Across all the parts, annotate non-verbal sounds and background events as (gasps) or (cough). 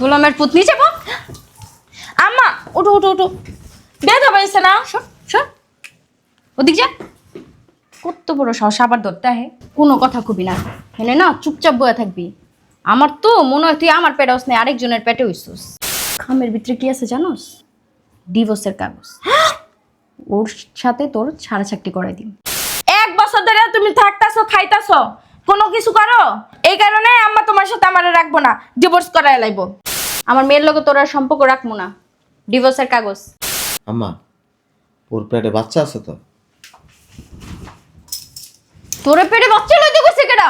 গোলামের পুতনি যাব? আম্মা ওঠো ওঠো ওঠো ব্যথা পাইছে না? সর সর। ওদিক যা। কত বড় সাহস, আবার ধরতে হে কোনো কথা কবি না। হেনে না, চুপচাপ বয়ে থাকবি। আমার তো মনে হয় তুই আমার পেটে হস না আরেকজনের পেটে হইসুস খামের ভিতরে কি আছে জানোস? ডিভোর্সের কাগজ। ওর সাথে তোর ছাড়া চাকরি করাই দিন এক বছর ধরে তুমি থাকতাছো, খাইতাছো। কোনো কিছু করো? এই কারণে আম্মা তোমার সাথে আমারে রাখব না ডিভোর্স করাই লাইব। আমার মেয়ের লোকে তোর আর সম্পর্ক রাখব না ডিভোর্সের কাগজ। আম্মা ওর পেটে বাচ্চা আছে তো? তোরে পেটে বাচ্চা লইতে কইছে কেডা?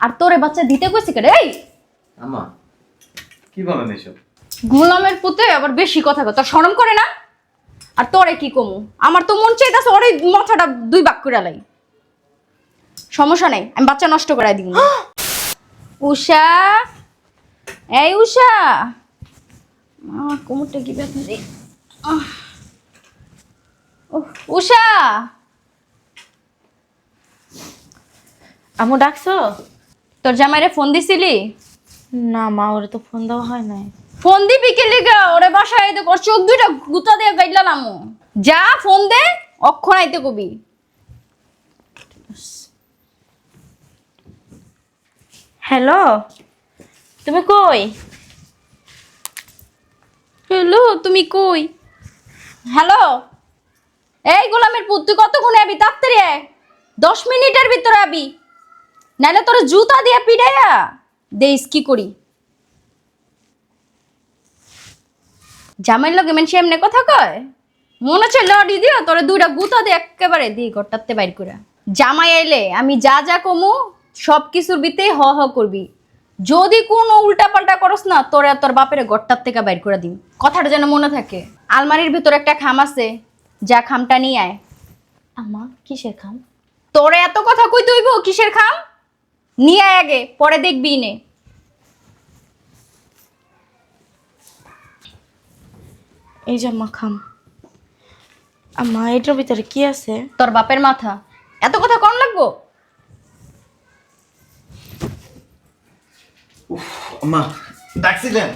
আর তোরে বাচ্চা দিতে কইছে কেডা? এই! আম্মা কি বলেন এসব? গোলামের পুতে আবার বেশি কথা তোর শরম করে না? আর তোরে কি কমু? আমার তো মন চাইতাছে ওরে মাথাটা দুই বাক করে লাই। সমস্যা নেই আমি বাচ্চা নষ্ট করাই দিব। উষা এই উষা আমার কোমরটা কি ব্যথা রে। উষা আমু ডাকছো? তোর জামাইরে ফোন দিছিলি? না মা ওরে তো ফোন দেওয়া হয় নাই। ফোন দিবি কে লিগা? ওরে বাসায় আইতে কর চোখ দুইটা গুতা দিয়ে গাইলাম যা ফোন দে অক্ষর আইতে কবি। হ্যালো? তুমি কই? হ্যালো তুমি কই? হ্যালো? এই গোলামের পুত তুই কতক্ষণে আবি তাড়াতাড়ি আয়। দশ মিনিটের ভিতরে আবি। নাহলে তোর জুতা দিয়ে পিড়াইয়া দেইস কি করি? জামাইর লগে মেনসি এমনি কথা কয়? মনে হচ্ছে লড়ি দিও তোরে দুইটা গুতা দিয়ে একেবারে দি ঘরটাতে বাইর করে জামাই আইলে আমি যা যা কমু সব কিছুর ভিতরেই হ হ করবি। যদি কোনো উল্টা পাল্টা করস না তোরে আর তোর বাপের ঘরটার থেকে বাইর করে দিন কথাটা যেন মনে থাকে। আলমারির ভিতরে একটা খাম আছে যা খামটা নিয়ে আয়। আম্মা কিসের খাম? তোরে এত কথা কই দইব কিসের খাম? নিয়ে আয় আগে পরে দেখবি নে। এই যে আম্মা খাম। আম্মা এটার ভিতরে কি আছে? তোর বাপের মাথা। এত কথা কম লাগবো? আম্মা ডাকছিলেন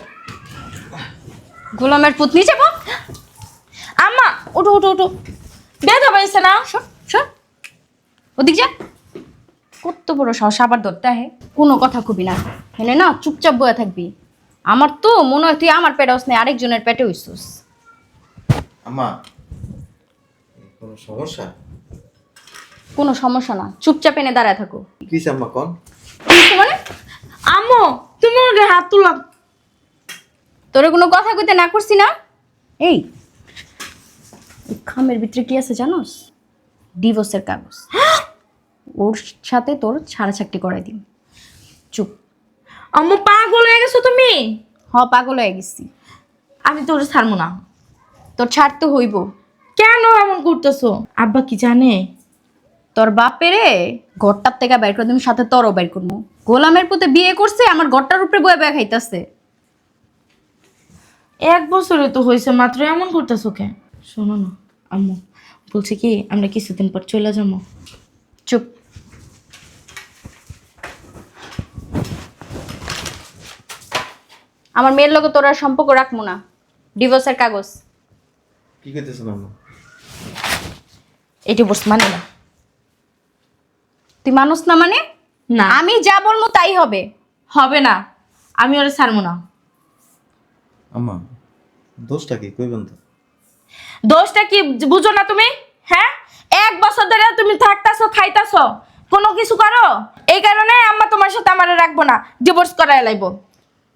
গোলামের পুতনি যাব? আম্মা ওঠো ওঠো ওঠো ব্যথা পাইছে না ওদিক যা। কত বড় সাহস আবার ধরতে হে কোনো কথা কবি না। হেনে না চুপচাপ বয়ে থাকবি। আমার তো মনে হয় তুই আমার পেটে হস না আরেকজনের পেটে হইসুস আম্মা কোনো সমস্যা? কোনো সমস্যা না। চুপচাপ এনে দাঁড়ায় থাকো। কিস আম্মা কন? মানে? আম্মু তুমি ওরে হাত তুলা। তোরে কোনো কথা কইতে না করছি না? এই এই খামের ভিতরে কি আছে জানোস? ডিভোর্সের কাগজ। ওর সাথে তোর ছাড়া চাকরি করাই দিন চুপ। আম্মু পাগল হয়ে গেছো তুমি? হ পাগল হয়ে গেছি। আমি তোর ছাড়বো না। তোর ছাড়তে হইব। কেন এমন করতেছো? আব্বা কি জানে? তোর বাপেরে ঘরটার থেকে বের করে তুমি সাথে তোরও বের করব। গোলামের পুতে বিয়ে করছে আমার ঘরটার উপরে বয়ে বয়ে খাইতেছে। এক বছরে তো হয়েছে মাত্র এমন করতেছো কে শোনো না আম্মু বলছি কি আমরা কিছুদিন পর চলে যাব। চুপ। আমার মেয়ের লগে তোরা সম্পর্ক রাখব না। ডিভোর্সের কাগজ। কি করতেছেন আম্মা এটি বস মানে না। তুই মানুষ না মানে? না। আমি যা বলব তাই হবে। হবে না। আমি ওরা ছাড়বো না। আম্মা দোষটা কি? কইবেন তো দোষটা কি? বুঝো না তুমি? হ্যাঁ? এক বছর ধরে তুমি থাকতাছো খাইতাছো। কোনো কিছু করো? এই কারণে আম্মা তোমার সাথে আমারে রাখব না। ডিভোর্স করাই লাইবো।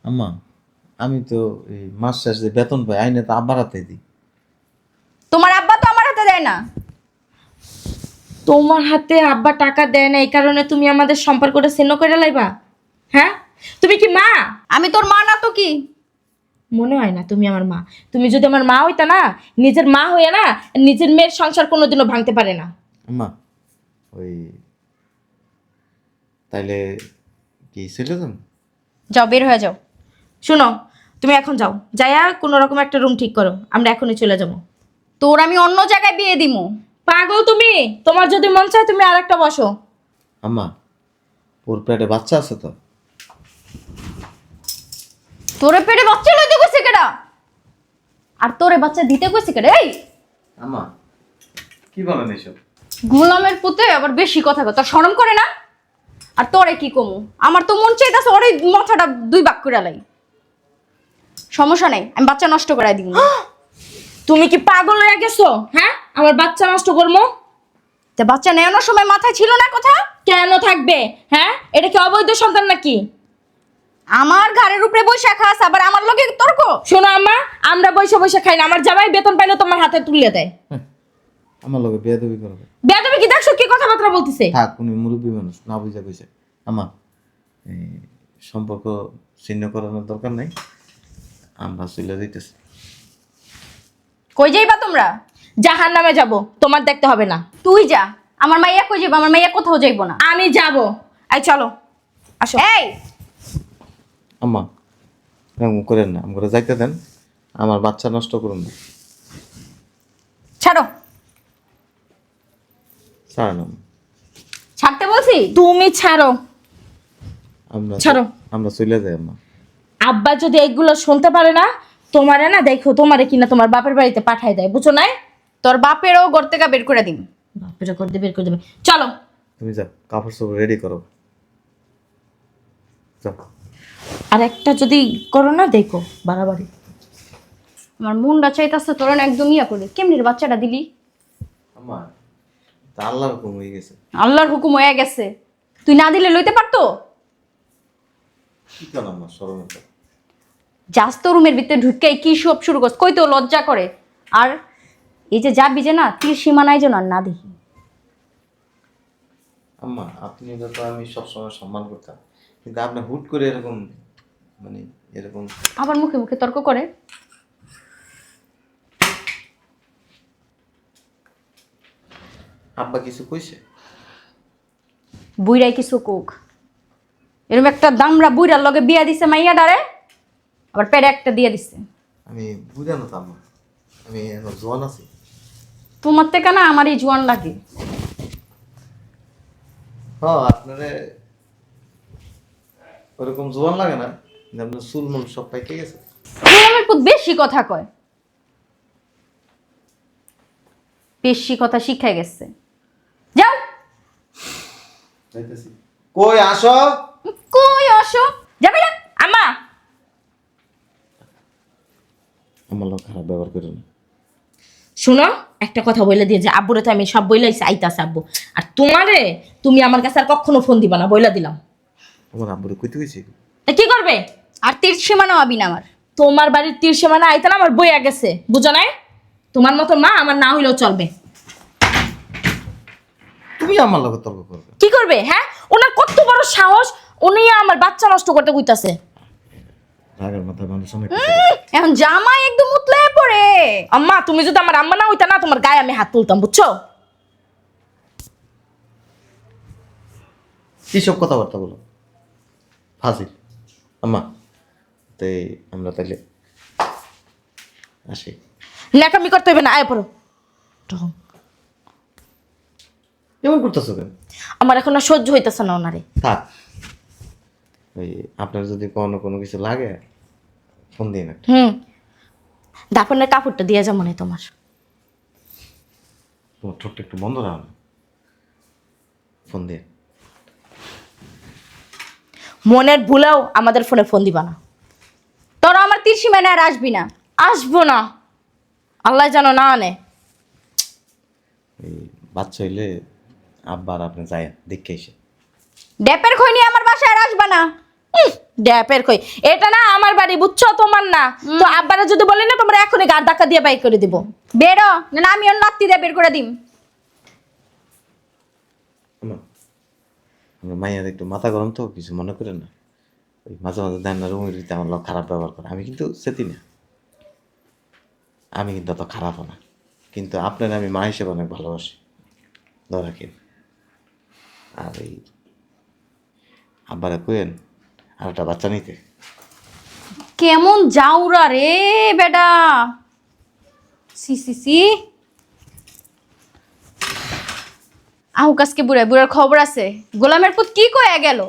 আম্মা আমি তো এই মাস শেষ বেতন পাই আইনে তো আব্বার হাতে দিই। তোমার আব্বা তো আমার হাতে দেয় না। তোমার হাতে আব্বা টাকা দেয় না এই কারণে তুমি আমাদের সম্পর্কটা ছিন্ন করে লাইবা। হ্যাঁ? তুমি কি মা? আমি তোর মা না তো কি? মনে হয় না তুমি আমার মা। তুমি যদি আমার মা হইতা না নিজের মা হইয়া না নিজের মেয়ের সংসার কোনোদিনও ভাঙতে পারে না। মা ওই তাইলে কি ছিল তো যাও বের হয়ে যাও। শুনো তুমি এখন যাও। যাইয়া কোনো রকম একটা রুম ঠিক করো। আমরা এখনই চলে যাব। তোর আমি অন্য জায়গায় বিয়ে দিমু। পাগল তুমি? তোমার যদি মন চায় তুমি আর একটা বসো। আম্মা ওর পেটে বাচ্চা আছে তো। তোরে পেটে বাচ্চা লইতে কইছে কেডা? আর তোরে বাচ্চা দিতে কইছে কেডা এই? আমা কি বলেন এসব? গোলামের পুতে আবার বেশি কথা তোর শরম করে না? আর তোরে কি কমু? আমার তো মন চাই চাইতাছে ওরে মাথাটা দুই বাক করে লাই। সমস্যা নেই আমি বাচ্চা নষ্ট করাই দিব (gasps) তুমি কি পাগল হয়ে গেছো? হ্যাঁ? আমার বাচ্চা নষ্ট করব? তা বাচ্চা নেওয়ানোর সময় মাথায় ছিল না কথা কেন থাকবে? হ্যাঁ? এটা কি অবৈধ সন্তান নাকি? আমার ঘরের উপরে বসে খাস আবার আমার লগে তর্ক? শোনো আম্মা আমরা বসে বসে খাই না। আমার জামাই বেতন পাইলে তোমার হাতে তুলে দেয়। আমার লোকে বেয়াদবি করবে বেদবে কি? দেখছ কি কথাবার্তা বলতেছে? থাক উনি মুরব্বী মানুষ না বুঝা কইছে। আমা এই সম্পর্ক ছিন্ন করানোর দরকার নাই। আমরা চলে দিতেছি কই যাইবা তোমরা? জাহান নামে যাব তোমার দেখতে হবে না। তুই যা আমার মাইয়া কই যাইবা? আমার মাইয়া কোথাও যাইবো না। আমি যাব। এই চলো আসো। এই! আম্মা এরকম করেন না আমরা যাইতে দেন। আমার বাচ্চা নষ্ট করুন না। ছাড়ো। ছাড়েন আম্মা। ছাড়তে বলছি? তুমি ছাড়ো। আমরা ছাড়ো। আমরা চলে যাই আম্মা। আব্বা যদি এগুলো শুনতে পারে না তোমারে না দেখো তোমারে কিনা তোমার বাপের বাড়িতে পাঠাই দেয় বুঝো না তোর বাপেরও ঘর থেকে বের করে দিম বাপেরা করতে বের করে দেবে। চলো। তুমি যাও কাপড় চোপড় রেডি করো। যাও। আর একটা যদি করো না দেখো বাড়াবাড়ি। আমার মনটা চাইতাছে তোর না একদম ইয়া করে কেমনি রে বাচ্চাটা দিলি? আম্মা তা আল্লাহর হুকুম হয়ে গেছে। আল্লাহর হুকুম হয়ে গেছে। তুই না দিলে লইতে পারতো? কি কেন আম্মা সরম তো যাস তো রুমের ভিতরে ঢুকে কি সব শুরু করছ? কই তো লজ্জা করে। আর এই যে যাবি যে না তীর সীমানায় যেন আর না দেখি। আম্মা আপনি তো আমি সবসময় সম্মান করতাম। কিন্তু আপনি হুট করে এরকম মানে এরকম আবার মুখে মুখে তর্ক করে। আব্বা কিছু কইছে? বুইরাই কিছু কোক। এরকম একটা দামরা বুইরার লগে বিয়া দিছে মাইয়া ডারে আবার পেড়ে একটা দিয়ে দিছে। আমি বুঝানো তো আম্মা। আমি এখন জোয়ান আছি। তোমার থেকে না আমার এই জোয়ান লাগে। হ্যাঁ আপনারে ওরকম জোয়ান লাগে না কিন্তু আপনার চুল মুল সব পাইকে গেছে। পুত বেশি কথা কয়। বেশি কথা শিখাই গেছে। যাও। যাইতেছি। কই আসো? কই আসো? যাবে না? আমা আমার লোক খারাপ ব্যবহার করে না শুনো একটা কথা বলে দিয়ে যে আব্বুরে তো আমি সব বইলাইছি আইতাছে আব্বু। আর তোমারে তুমি আমার কাছে আর কখনো ফোন দিবা না বইলা দিলাম। আমার আব্বুরে কইতে গেছি তা কি করবে? আর তীর সীমানা হবি না আমার। তোমার বাড়ির তীর সীমানা আইতে না আমার বইয়া গেছে বুঝো নাই? তোমার মতো মা আমার না হইলেও চলবে। তুমি আমার লোক তর্ক করবে। কি করবে হ্যাঁ? ওনার কত বড় সাহস উনি আমার বাচ্চা নষ্ট করতে কইতাছে। রাগের মাথায় এখন জামাই একদম উতলে পড়ে। আম্মা তুমি যদি আমার আম্মা না হইতা না তোমার গায়ে আমি হাত তুলতাম বুঝছ? কথাবার্তা বলো? ফাজিল। আম্মা তাই আমরা তাইলে আসি। ন্যাকামি করতে হবে না আয় পড়ো। ঢং। এমন করতেছো কেন? আমার এখন আর সহ্য হইতেছে না ওনারে। থাক। ওই আপনার যদি কোনো কোনো কিছু লাগে ফোন দিন একটা। হুম। দাপনের কাপড়টা দিয়ে যা মনে তোমার। তোমার ঠোঁটটা একটু বন্ধ রাখো। ফোন দিয়ে মনের ভুলেও আমাদের ফোনে ফোন দিবা না। তোরা আমার তীর সীমানায় আর আসবি না। আসব না। আল্লাহ যেন না আনে। এই বাচ্চা হইলে আব্বার আপনি যায় দেখে এসে। ড্যাপের খই নিয়ে আমার বাসায় আর আসবা না। ড্যাপের কই। এটা না আমার বাড়ি বুঝছ? তোমার না। তো আব্বারা যদি বলে না তোমরা এখনই গার ধাক্কা দিয়ে বাই করে দিব। বেরো না আমি ওর নাত্তি দিয়ে বের করে দিম। মায়ের একটু মাথা গরম তো কিছু মনে করেন না। ওই মাঝে মাঝে দেন না রুমের ভিতরে আমার লোক খারাপ ব্যবহার করে। আমি কিন্তু সেতি না। আমি কিন্তু অত খারাপও না। কিন্তু আপনার আমি মা হিসেবে অনেক ভালোবাসি। ধরা রাখেন আর এই আব্বারা কোয়েন আর একটা বাচ্চা নিতে। কেমন যাওরা রে বেটা। সি সি সি। আহু কাজকে বুড়ায়, বুড়ার খবর আছে। গোলামের পুত কি কয়ে গেল?